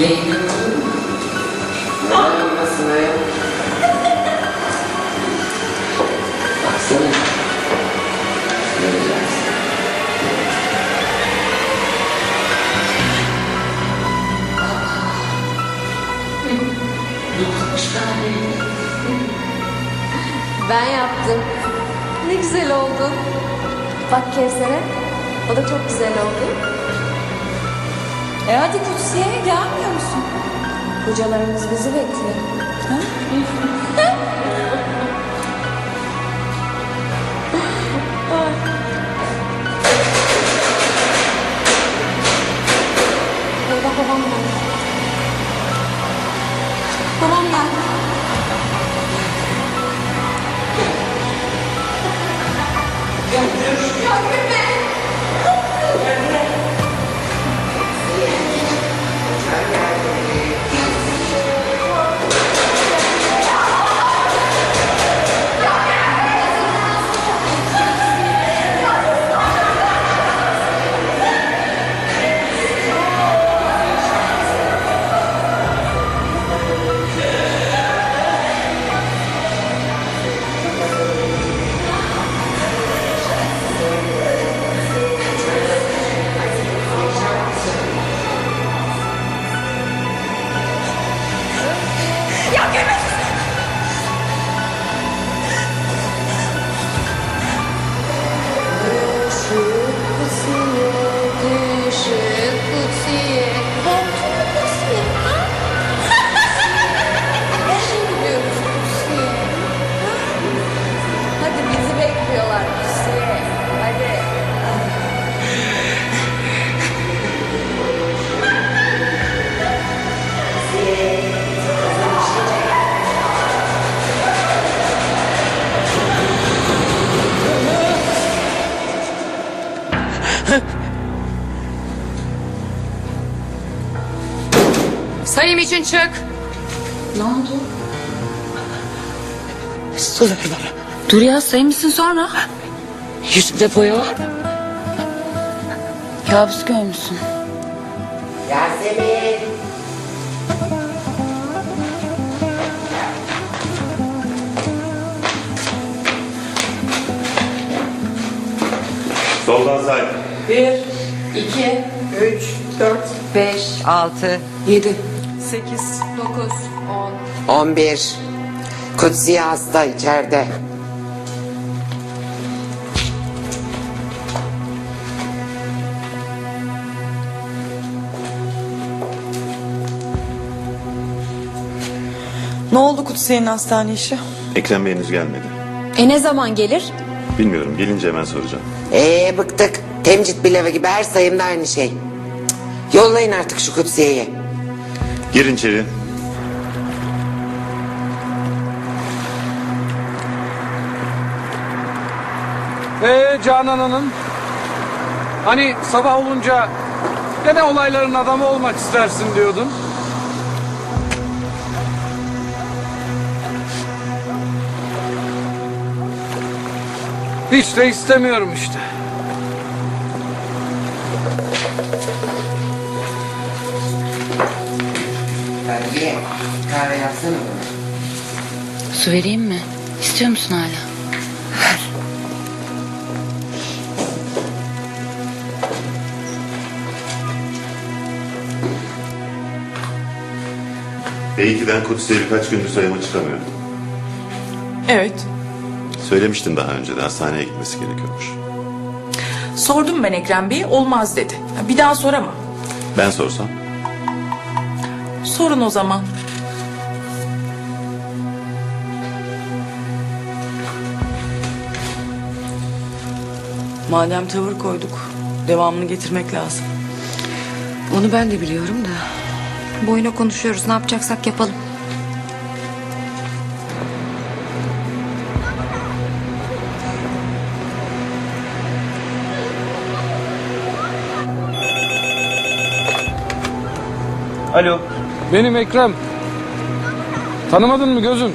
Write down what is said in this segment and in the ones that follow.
Benim Neden olmasın? Baksana. Göreceğiz. Ben yaptım. Ne güzel oldu. Bak Kevser'e. O da çok güzel oldu. E hadi Kutsiye gelmiyor musun? Hocalarımız bizi bekliyor. Eyvah Sayım için çık. Ne oldu? Su ver bana. Dur ya saymışsın sonra. Yüzümde boya var. Kabus görmüşsün. Yasemin. Soldan say. Bir, iki, üç, dört, Beş, altı, yedi. Sekiz, dokuz, on. 11. Kutsiye hasta içeride. Ne oldu Kutsiye'nin hastane işi? Ekrem Bey henüz gelmedi. E ne zaman gelir? Bilmiyorum. Gelince hemen soracağım. Ee bıktık. Temcit bileve gibi her sayımda aynı şey. Cık. Yollayın artık şu Kutsiye'yi. Girin içeri. Ee Canan Hanım? Hani sabah olunca gene olayların adamı olmak istersin diyordun. Hiç de istemiyorum işte. Kahve yapsana bana. Su vereyim mi? İstiyor musun hala? B2'den Kutsi'ye birkaç gündür sayıma çıkamıyor. Evet. Söylemiştim daha önce de hastaneye gitmesi gerekiyormuş. Sordum ben Ekrem Bey olmaz dedi. Bir daha soramam. Ben sorsam? Sorun o zaman. Madem tavır koyduk, devamını getirmek lazım. onu ben de biliyorum da. Boyuna konuşuyoruz. Ne yapacaksak yapalım. Alo. Benim Ekrem. Tanımadın mı gözüm?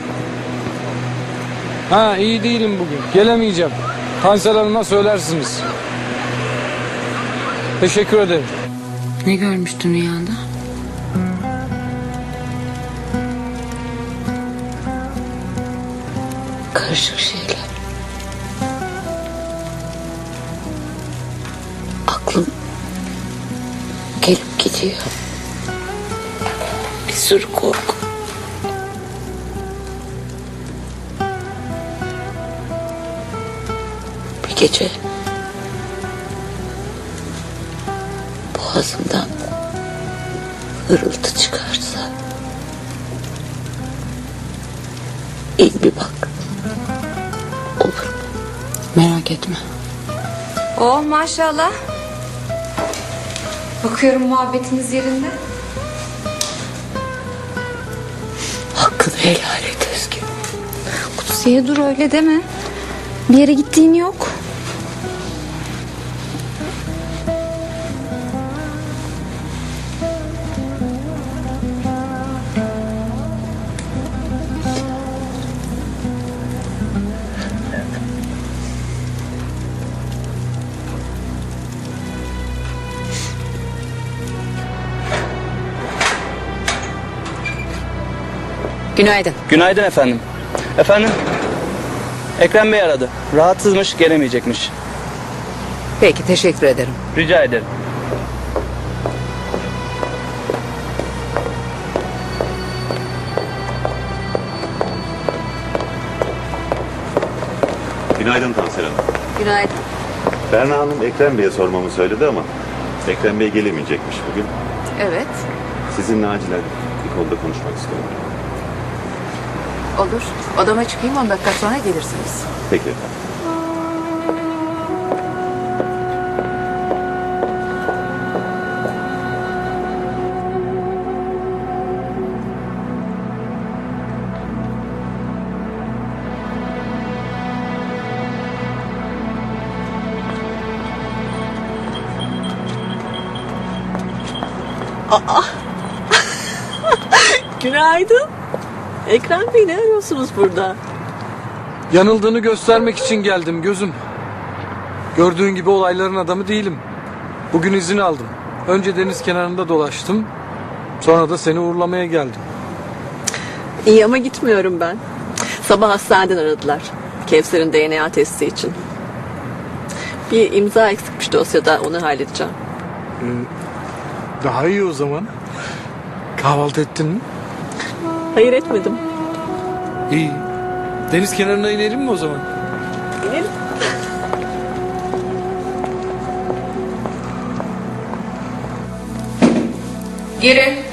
Ha iyi değilim bugün. Gelemeyeceğim. Kanser Hanım'a söylersiniz. Teşekkür ederim. Ne görmüştün rüyanda? Karışık şeyler. Aklım gelip gidiyor. Bir sürü korku. Gece boğazımdan hırıltı çıkarsa in bir bak. Olur mu? Merak etme. Oh maşallah. Bakıyorum muhabbetiniz yerinde. Hakkını helal et Özgür. Kutsiye dur öyle deme. Bir yere gittiğin yok. Günaydın. Günaydın efendim. Efendim? Ekrem Bey aradı. Rahatsızmış, gelemeyecekmiş. Peki teşekkür ederim. Rica ederim. Günaydın Tansel Hanım. Günaydın. Berna Hanım Ekrem Bey'e sormamı söyledi ama Ekrem Bey gelemeyecekmiş bugün. Evet. Sizinle acilen bir konuda konuşmak istiyorum. Olur. Odama çıkayım 10 dakika sonra gelirsiniz. Peki efendim. Günaydın. Ekrem Bey ne arıyorsunuz burada? Yanıldığını göstermek için geldim gözüm. Gördüğün gibi olayların adamı değilim. Bugün izin aldım. Önce deniz kenarında dolaştım. Sonra da seni uğurlamaya geldim. İyi ama gitmiyorum ben. Sabah hastaneden aradılar. Kevser'in DNA testi için. Bir imza eksikmiş dosyada onu halledeceğim. Daha iyi o zaman. Kahvaltı ettin mi? Hayır etmedim. İyi. Deniz kenarına inelim mi o zaman? İnelim. Girin.